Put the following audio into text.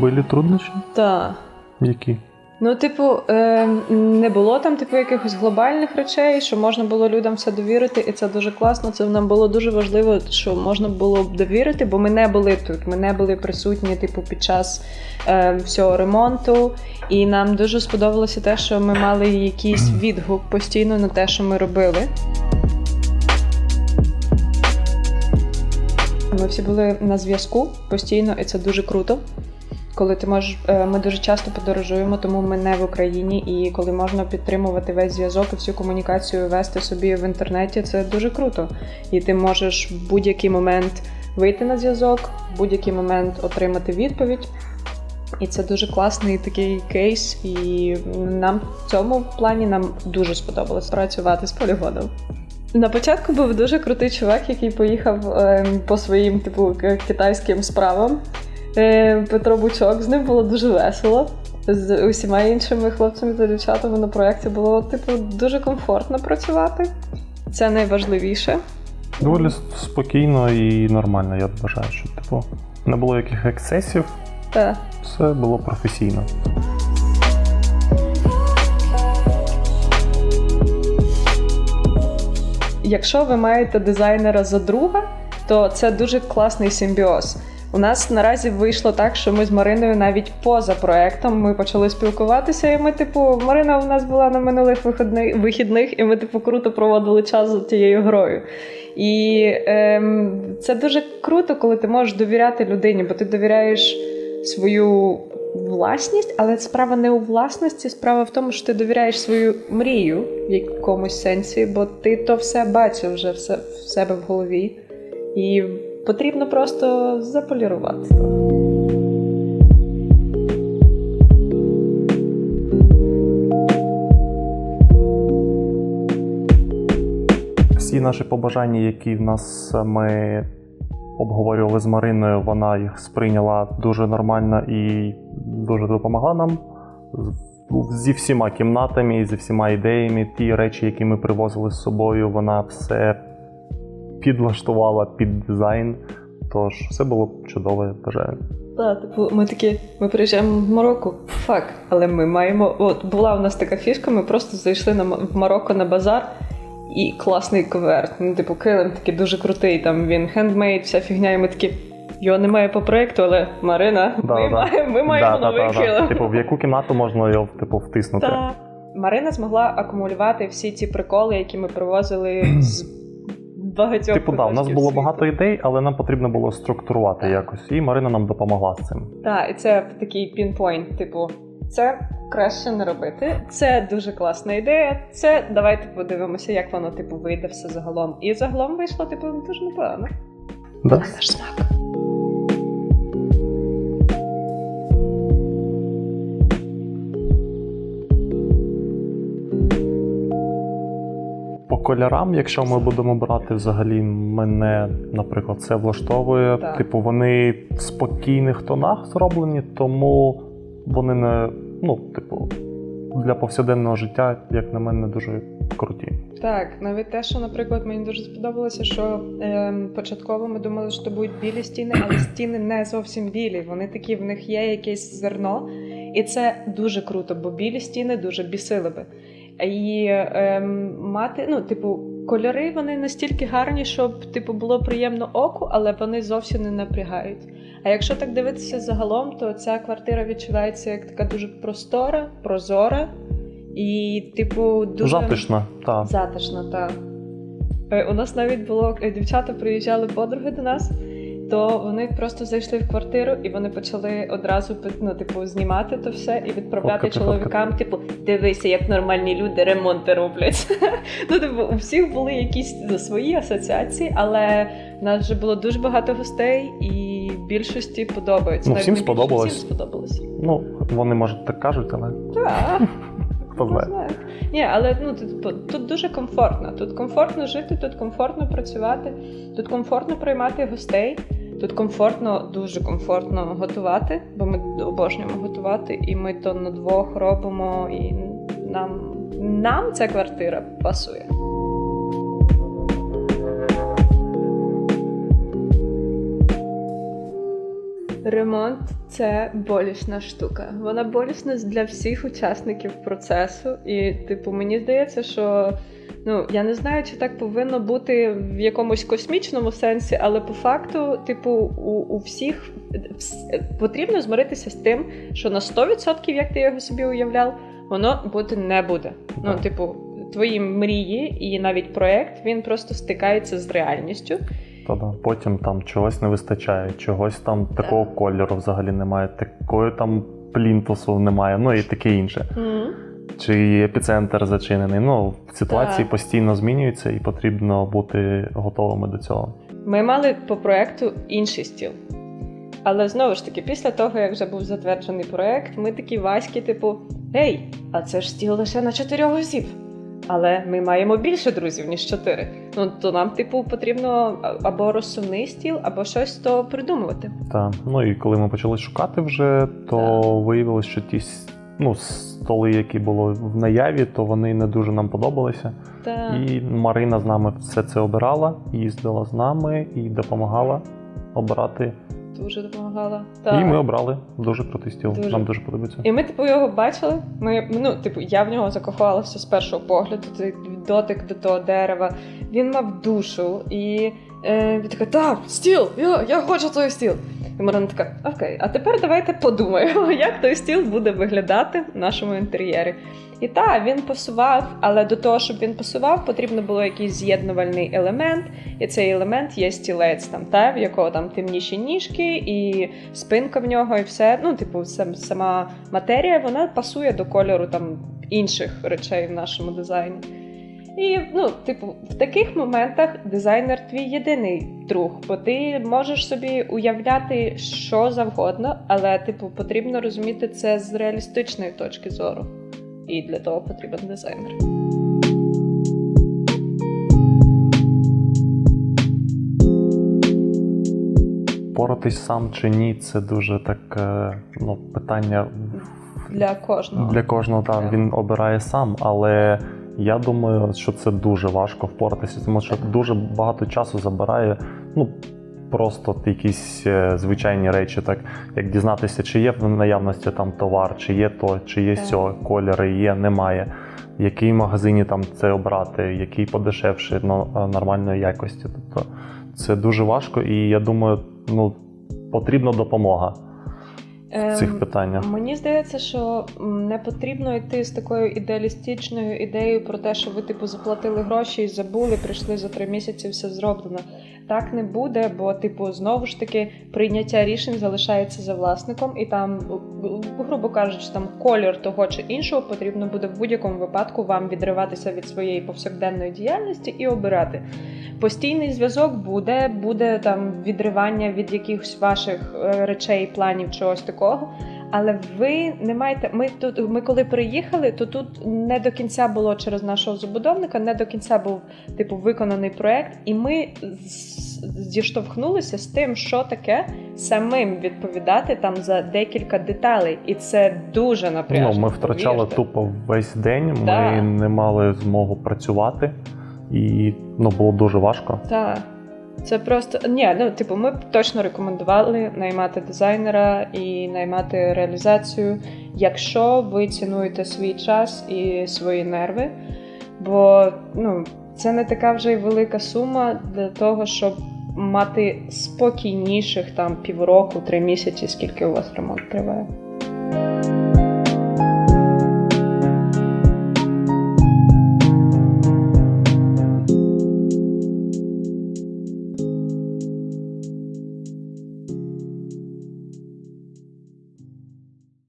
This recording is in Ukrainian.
Были трудности? Да. Какие? Ну, типу, е, не було там типу якихось глобальних речей, що можна було людям все довірити, і це дуже класно. Це нам було дуже важливо, що можна було б довірити, бо ми не були тут. Ми не були присутні, типу, під час е, всього ремонту. І нам дуже сподобалося те, що ми мали якийсь відгук постійно на те, що ми робили. Ми всі були на зв'язку постійно, і це дуже круто. Коли ти можеш, е, ми дуже часто подорожуємо, тому ми не в Україні. І коли можна підтримувати весь зв'язок і всю комунікацію вести собі в інтернеті, це дуже круто. І ти можеш в будь-який момент вийти на зв'язок, в будь-який момент отримати відповідь. І це дуже класний такий кейс. І нам в цьому плані нам дуже сподобалось працювати з полігоном. На початку був дуже крутий чувак, який поїхав е, по своїм типу китайським справам. Е, Петро Бучок, з ним було дуже весело. З усіма іншими хлопцями та дівчатами на проєкті було типу дуже комфортно працювати. Це найважливіше. Доволі спокійно і нормально, я вважаю, що типу не було яких ексцесів, Та. все було професійно. Якщо ви маєте дизайнера за друга, то це дуже класний симбіоз. У нас наразі вийшло так, що ми з Мариною навіть поза проектом ми почали спілкуватися, і ми, типу, Марина у нас була на минулих вихідних, і ми, типу, круто проводили час за тією грою. І ем, це дуже круто, коли ти можеш довіряти людині, бо ти довіряєш свою власність, але справа не у власності, справа в тому, що ти довіряєш свою мрію в якомусь сенсі, бо ти то все бачив вже в себе в голові. І потрібно просто заполірувати. Всі наші побажання, які в нас е, ми обговорювали з Мариною, вона їх сприйняла дуже нормально і дуже допомогла нам зі всіма кімнатами, зі всіма ідеями. Ті речі, які ми привозили з собою, вона все підлаштувала під дизайн. Тож все було чудово, я вважаю. Так, типу, ми такі, ми приїжджаємо в Марокко, фак, але ми маємо. От була у нас така фішка, ми просто зайшли на в Марокко на базар. І класний коверт. Ну, типу, килим такий дуже крутий. Там він хендмейд, вся фігня, і ми такі. Його немає по проекту, але Марина, Да, ми, да. маємо, ми маємо Да, новий да, да. килим. Типу, в яку кімнату можна його типу, втиснути? Марина змогла акумулювати всі ці приколи, які ми привозили з багатьох. Типу, да, у нас було світу. багато ідей, але нам потрібно було структурувати якось. І Марина нам допомогла з цим. Так, і це такий пінпойнт, типу, це краще не робити. Це дуже класна ідея. Це давайте подивимося, як воно типу вийде все загалом. І загалом вийшло, типу, дуже непогано. Да? На наш смак. Кольорам, якщо ми будемо брати, взагалі мене, наприклад, це влаштовує. Так. Типу, вони в спокійних тонах зроблені, тому вони не, ну, типу, для повсякденного життя, як на мене, дуже круті. Так, навіть те, що, наприклад, мені дуже сподобалося, що ем, початково ми думали, що будуть білі стіни, але стіни не зовсім білі. Вони такі, в них є якесь зерно, і це дуже круто, бо білі стіни дуже бісили би. І ем, мати, ну, типу, кольори вони настільки гарні, щоб типу було приємно оку, але вони зовсім не напрягають. А якщо так дивитися загалом, то ця квартира відчувається як така дуже простора, прозора і, типу, дуже Затишно, так. Затишно, так. Е, У нас навіть було е, дівчата приїжджали подруги до нас, то вони просто зайшли в квартиру і вони почали одразу ну, типу, знімати то все і відправляти Фоткати, чоловікам, типу, дивися, як нормальні люди ремонти роблять. ну, типу, у всіх були якісь свої асоціації, але в нас вже було дуже багато гостей, і більшості подобається. Ну, всім сподобалось. Всім сподобалось. Ну, вони, може, так кажуть, але Так. знає. Ні, але ну тут, тут дуже комфортно. Тут комфортно жити, тут комфортно працювати, тут комфортно приймати гостей. Тут комфортно, дуже комфортно готувати, бо ми обожнюємо готувати, і ми то на двох робимо, і нам, нам ця квартира пасує. Ремонт це болісна штука. Вона болісна для всіх учасників процесу. І, типу, мені здається, що ну я не знаю, чи так повинно бути в якомусь космічному сенсі, але по факту, типу, у, у всіх вс- потрібно змиритися з тим, що на 100%, як ти його собі уявляв, воно бути не буде. Ну, типу, твої мрії і навіть проект він просто стикається з реальністю. Та да. Потім там чогось не вистачає, чогось там такого кольору взагалі немає, такої там плінтусу немає, ну і таке інше. Чи епіцентр зачинений. Ну, ситуації Так. постійно змінюються і потрібно бути готовими до цього. Ми мали по проекту інший стіл. Але знову ж таки, після того, як вже був затверджений проект, ми такі васьки, типу: Ей, а це ж стіл лише на чотирьох осіб. Але ми маємо більше друзів, ніж чотири. Ну то нам, типу, потрібно або розсувний стіл, або щось то придумувати. Та. Ну і коли ми почали шукати вже, то виявилось, що ті ну, столи, які були в наяві, то вони не дуже нам подобалися. Та І Марина з нами все це обирала, їздила з нами і допомагала обирати. дуже допомагала. І ми обрали дуже крутий стіл. Дуже. Нам дуже подобається. І ми, типу, його бачили. Ми, ну, типу, я в нього закохалася з першого погляду, цей дотик до того дерева. Він мав душу, і він така, так, стіл, я, я хочу той стіл. І Марина така, окей, а тепер давайте подумаємо, як той стіл буде виглядати в нашому інтер'єрі. І так, він пасував, але до того, щоб він пасував, потрібно було якийсь з'єднувальний елемент. І цей елемент є стілець, там, та, в якого там темніші ніжки, і спинка в нього, і все. Ну, типу, сам, сама матерія вона пасує до кольору там інших речей в нашому дизайні. І ну, типу, в таких моментах дизайнер твій єдиний друг, бо ти можеш собі уявляти що завгодно, але типу потрібно розуміти це з реалістичної точки зору. І для того потрібен дизайнер. Поратись сам чи ні, це дуже таке ну, питання Для кожного. Для кожного Так. він обирає сам, але я думаю, що це дуже важко впоратися, тому що дуже багато часу забирає. Ну просто якісь е, звичайні речі, так як дізнатися, чи є в наявності там товар, чи є то, чи є сьо, кольори є, немає. В якій магазині там це обрати, який подешевше, ну, е, нормальної якості. Тобто це дуже важко, і я думаю, ну потрібна допомога в цих Ем, питаннях. Мені здається, що не потрібно йти з такою ідеалістичною ідеєю про те, що ви типу заплатили гроші і забули, прийшли за три місяці, все зроблено. Так не буде, бо, типу, знову ж таки, прийняття рішень залишається за власником, і там, грубо кажучи, там колір того чи іншого потрібно буде в будь-якому випадку вам відриватися від своєї повсякденної діяльності і обирати. Постійний зв'язок буде, буде там відривання від якихось ваших е, речей, планів, чогось такого. Але ви не маєте. Ми тут, ми коли приїхали, то тут не до кінця було через нашого забудовника, не до кінця був типу виконаний проект, і ми зіштовхнулися з тим, що таке самим відповідати там за декілька деталей, і це дуже напряжно. Ну, ми втрачали повірте. тупо весь день, Да. ми не мали змогу працювати, і ну, було дуже важко. Так. Це просто ні, ну типу, ми б точно рекомендували наймати дизайнера і наймати реалізацію, якщо ви цінуєте свій час і свої нерви. Бо ну, це не така вже й велика сума для того, щоб мати спокійніших там півроку, три місяці, скільки у вас ремонт триває.